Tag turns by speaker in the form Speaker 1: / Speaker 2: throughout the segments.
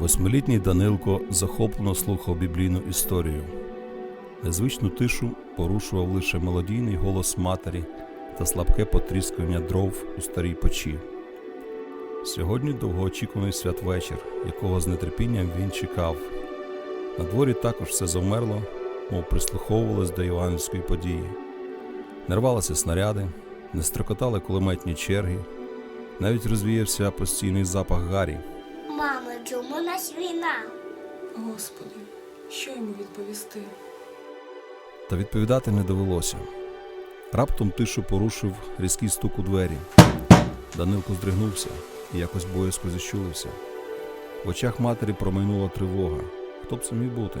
Speaker 1: Восьмилітній Данилко захоплено слухав біблійну історію. Незвичну тишу порушував лише мелодійний голос матері та слабке потріскування дров у старій печі. Сьогодні довгоочікуваний святвечір, якого з нетерпінням він чекав. На дворі також все завмерло, мов прислуховувалось до євангельської події. Не рвалися снаряди, не строкотали кулеметні черги, навіть розвіявся постійний запах гарі.
Speaker 2: Мамо, чому у нас війна?
Speaker 3: Господи, що йому відповісти?
Speaker 1: Та відповідати не довелося. Раптом тишу порушив різкий стук у двері. Данилко здригнувся і якось боязко зіщулився. В очах матері промайнула тривога. Хто б це міг бути?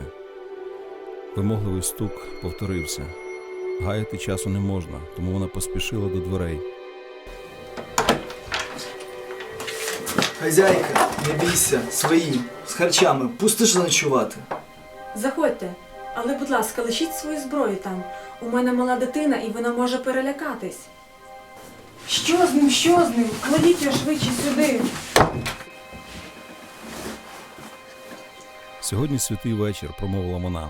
Speaker 1: Вимогливий стук повторився. Гаяти часу не можна, тому вона поспішила до дверей.
Speaker 4: Хазяйка, не бійся, свої, з харчами, пустиш заночувати.
Speaker 3: Заходьте, але, будь ласка, лишіть свою зброю там. У мене мала дитина і вона може перелякатись. Що з ним? Що з ним? Кладіть його швидше сюди.
Speaker 1: Сьогодні святий вечір, промовила вона.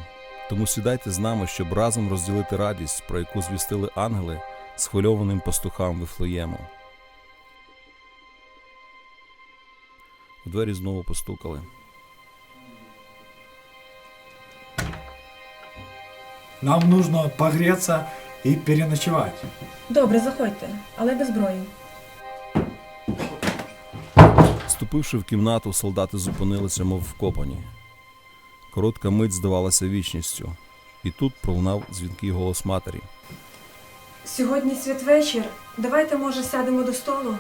Speaker 1: Тому сідайте з нами, щоб разом розділити радість, про яку звістили ангели схвильованим пастухам Вифлеєму. В двері знову постукали.
Speaker 5: Нам нужно погреться и переночевать.
Speaker 3: Добре, заходьте, але без зброї.
Speaker 1: Ступивши в кімнату, солдати зупинилися, мов вкопані. Коротка мить здавалася вічністю, і тут пролунав дзвінкий голос матері.
Speaker 3: Сьогодні святвечір. Давайте, може, сядемо до столу.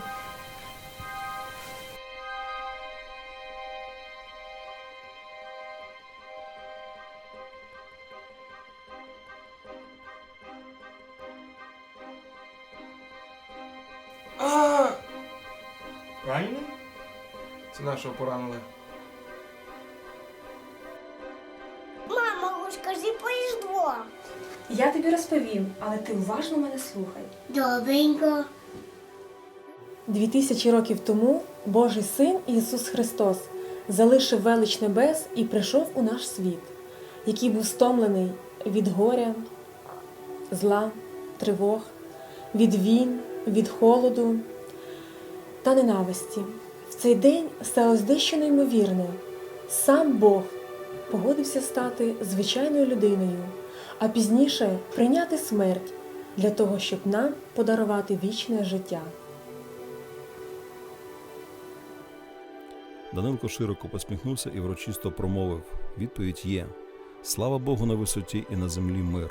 Speaker 6: Ранений? Це нашого поранили.
Speaker 2: Мамо, скажи поїздво.
Speaker 3: Я тобі розповім, але ти уважно мене слухай.
Speaker 2: Добренько.
Speaker 3: Дві тисячі років тому Божий син Ісус Христос залишив велич небес і прийшов у наш світ, який був стомлений від горя, зла, тривог, від війн, від холоду та ненависті. В цей день сталося дещо неймовірне. Сам Бог погодився стати звичайною людиною, а пізніше прийняти смерть для того, щоб нам подарувати вічне життя.
Speaker 1: Данилко широко посміхнувся і врочисто промовив: Відповідь є: Слава Богу на висоті і на землі мир.